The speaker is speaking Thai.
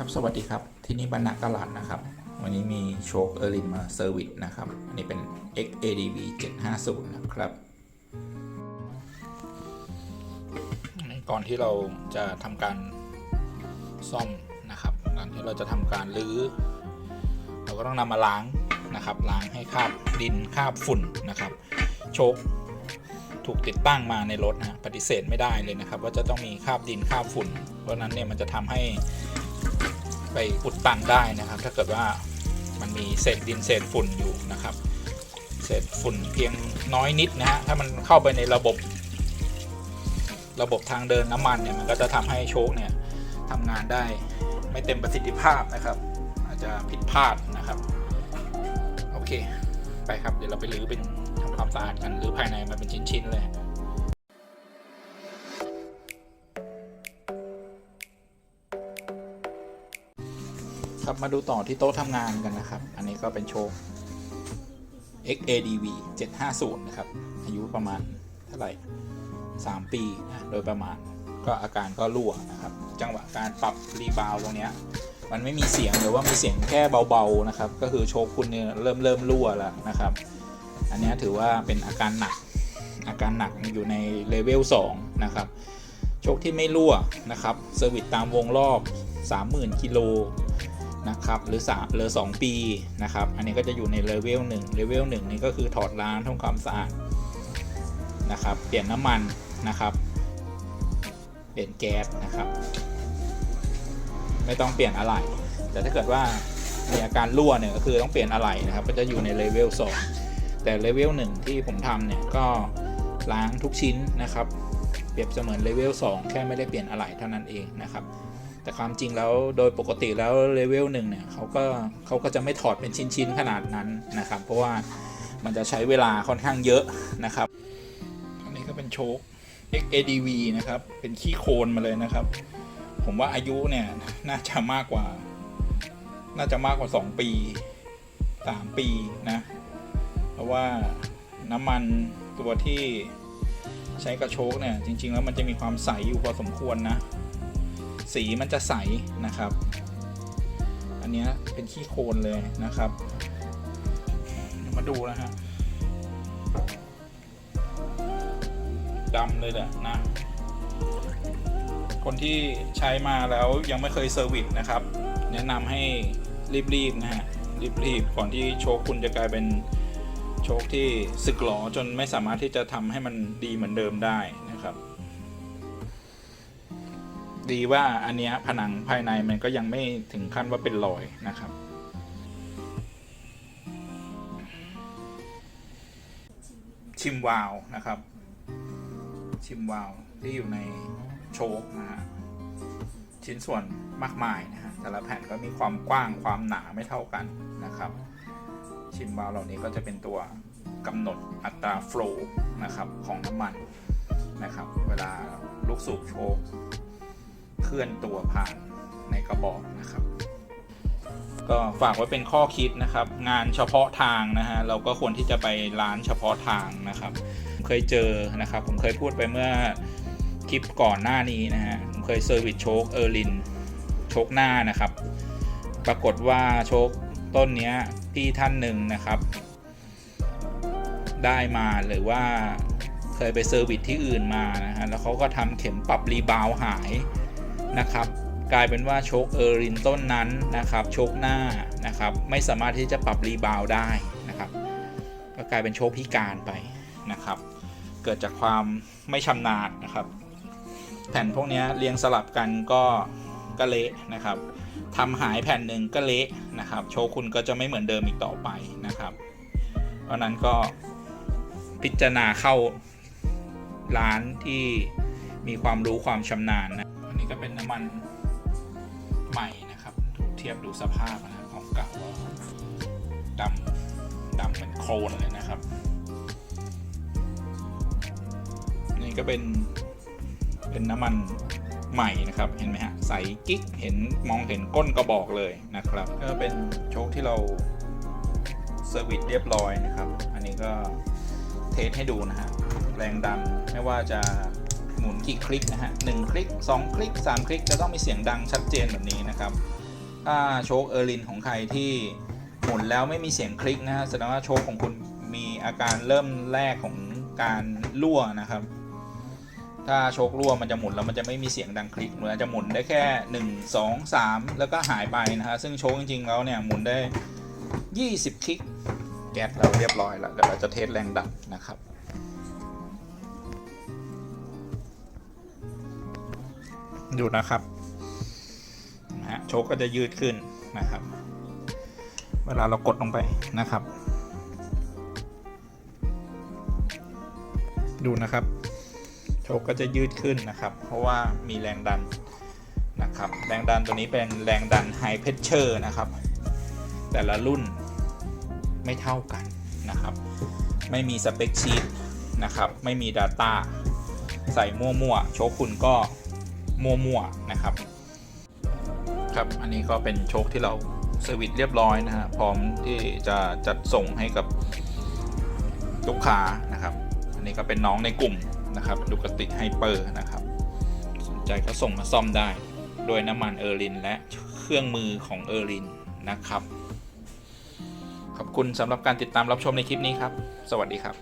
ครับ สวัสดีครับ ที่นี่บรรณากลาดนะครับ วันนี้มีโชคเออร์ลินมาเซอร์วิสนะครับ อันนี้เป็น XADV 750 นะครับก่อนที่เราจะทำการซ่อมนะครับ ก่อนที่เราจะทำการรื้อ เราก็ต้องนำมาล้างนะครับ ล้างให้คราบดินคราบฝุ่นนะครับ โชคถูกติดตั้งมาในรถนะปฏิเสธไม่ได้เลยนะครับ ว่าจะต้องมีคราบดินคราบฝุ่น เพราะนั้นเนี่ยมันจะทำให้ ไปอุดตันได้นะครับ ถ้าเกิดว่ามันมีเศษดินเศษฝุ่นอยู่นะครับ เศษฝุ่นเพียงน้อยนิดนะฮะถ้ามันเข้าไปในระบบ ระบบทางเดินน้ำมันเนี่ยมันก็จะทำให้โชคเนี่ยทำงานได้ไม่เต็มประสิทธิภาพนะครับ อาจจะผิดพลาดนะครับโอเค ไปครับเดี๋ยวเราไปรื้อเป็นทำความสะอาดกันหรือภายในมันเป็นชิ้นๆเลย ครับมาดูต่อที่โต๊ะทำงานกันนะครับ อันนี้ก็เป็นโชค XADV 750 นะครับ อายุประมาณเท่าไหร่ 3 ปีนะโดยประมาณก็อาการก็รั่วนะครับ จังหวะการปรับรีบาวตรงเนี้ยมันไม่มีเสียงหรือว่ามีเสียงแค่เบาๆนะครับ ก็คือโชคคุณเนี่ยเริ่มเริ่มรั่วแล้วนะครับ อันนี้ถือว่าเป็นอาการหนัก อาการหนักอยู่ในเลเวล2นะครับ โชคที่ไม่รั่วนะครับเซอร์วิสตามวงรอบ 30,000กิโล นะครับหรือ3หรือ 2 ปีนะครับ อันนี้ก็จะอยู่ในเลเวล1เลเวล1นี่ก็คือถอดล้างทำความสะอาดนะครับ เปลี่ยนน้ำมันนะครับ เปลี่ยนแก๊สนะครับ ไม่ต้องเปลี่ยนอะไหล่แต่ถ้าเกิดว่ามีอาการรั่วเนี่ยก็คือต้องเปลี่ยนอะไหล่นะครับ ก็จะอยู่ในเลเวล2แต่เลเวล1ที่ผมทำเนี่ยก็ล้างทุกชิ้นนะครับ เปรียบเสมือนเลเวล2แค่ไม่ได้เปลี่ยนอะไหล่เท่านั้นเองนะครับ แต่ความจริงแล้วโดยปกติแล้วเลเวลหนึ่งเนี่ยเขาก็เขาก็จะไม่ถอดเป็นชิ้นๆขนาดนั้นนะครับ เพราะว่ามันจะใช้เวลาค่อนข้างเยอะนะครับ อันนี้ก็เป็นโชค XADV นะครับ เป็นขี้โคลนมาเลยนะครับ ผมว่าอายุเนี่ยน่าจะมากกว่า น่าจะมากกว่า 2 ปี 3 ปีนะ เพราะว่าน้ำมันตัวที่ใช้กระโชกเนี่ยจริง ๆ แล้วมันจะมีความใสอยู่พอสมควรนะ สีมันจะใสนะครับ อันนี้เป็นขี้โคลนเลยนะครับมาดูนะฮะดำเลยแหละนะ คนที่ใช้มาแล้วยังไม่เคยเซอร์วิสนะครับ แนะนำให้รีบๆนะฮะรีบๆก่อนที่โชคคุณจะกลายเป็นโชคที่สึกหรอจนไม่สามารถที่จะทำให้มันดีเหมือนเดิมได้นะครับ ดีว่าอันเนี้ยผนังภายในมันก็ยังไม่ถึงขั้นว่าเป็นรอยนะครับ ชิมวาลวนะครับ ชิมวาลวที่อยู่ในโชคนะฮะชิ้นส่วนมากมายนะฮะแต่ละแผ่นก็มีความกว้างความหนาไม่เท่ากันนะครับ ชิมวาลวเหล่านี้ก็จะเป็นตัวกำหนดอัตราโฟล์นะครับของน้ำมันนะครับ เวลาลูกสูบโชค เคลื่อนตัวผ่านในกระบอกนะครับ ก็ฝากไว้เป็นข้อคิดนะครับ งานเฉพาะทางนะฮะเราก็ควรที่จะไปร้านเฉพาะทางนะครับ เคยเจอนะครับ ผมเคยพูดไปเมื่อคลิปก่อนหน้านี้นะฮะผมเคยเซอร์วิสโชคเออร์ลินโชคหน้านะครับ ปรากฏว่าโชคต้นนี้ยพี่ท่านหนึ่งนะครับ ได้มาหรือว่าเคยไปเซอร์วิสที่อื่นมานะฮะแล้วเขาก็ทำเข็มปรับรีบาวหาย นะครับ กลายเป็นว่าโชคเออรินต้นนั้นนะครับโชคหน้านะครับ ไม่สามารถที่จะปรับรีบาวได้นะครับ ก็กลายเป็นโชคพิการไปนะครับ เกิดจากความไม่ชำนาญนะครับ แผ่นพวกนี้เรียงสลับกันก็ก็เละนะครับทำหายแผ่นหนึ่งก็เละนะครับ โชคคุณก็จะไม่เหมือนเดิมอีกต่อไปนะครับ เพราะนั้นก็พิจารณาเข้าร้านที่มีความรู้ความชำนาญนะอันนี้ ก็เป็นน้ำมันใหม่นะครับดูเทียบดูสภาพนะของเก่าดำดำเหมือนโคลนเลยนะครับ นี่ก็เป็นเป็นน้ำมันใหม่นะครับเห็นไหมฮะใสกิ๊กเห็นมองเห็นก้นกระบอกเลยนะครับ ก็เป็นโชคที่เราเซอร์วิสเรียบร้อยนะครับ อันนี้ก็เทสให้ดูนะฮะแรงดันไม่ว่าจะ หมุนกี่คลิกนะฮะหนึ่งคลิก 2 คลิก 3 คลิกจะต้องมีเสียงดังชัดเจนแบบนี้นะครับ ถ้าโชคเออร์ลินของใครที่หมุนแล้วไม่มีเสียงคลิกนะฮะแสดงว่าโชคของคุณมีอาการเริ่มแรกของการรั่วนะครับ ถ้าโชครั่วมันจะหมุนแล้วมันจะไม่มีเสียงดังคลิกมันจะหมุนได้แค่ 1 2 3 แล้วก็หายไปนะฮะซึ่งโชคจริงๆแล้วเนี่ยหมุนได้ 20 คลิกแก๊สเราเรียบร้อยแล้วเดี๋ยวเราจะเทสแรงดันนะครับ ดูนะครับนะฮะโชคก็จะยืดขึ้นนะครับ เวลาเรากดลงไปนะครับ ดูนะครับ โชคก็จะยืดขึ้นนะครับ เพราะว่ามีแรงดันนะครับ แรงดันตัวนี้เป็นแรงดันไฮเพชเชอร์นะครับ แต่ละรุ่นไม่เท่ากันนะครับ ไม่มีสเปคชีตนะครับ ไม่มี Data ใส่มั่วๆ โชคคุณก็ มั่วๆนะครับ ครับอันนี้ก็เป็นโชคที่เราเซอร์วิสเรียบร้อยนะฮะพร้อมที่จะจัดส่งให้กับลูกค้านะครับ อันนี้ก็เป็นน้องในกลุ่มนะครับดูกติไฮเปอร์นะครับ สนใจก็ส่งมาซ่อมได้ โดยน้ำมันเออร์ลินและเครื่องมือของเออร์ลินนะครับ ขอบคุณสำหรับการติดตามรับชมในคลิปนี้ครับ สวัสดีครับ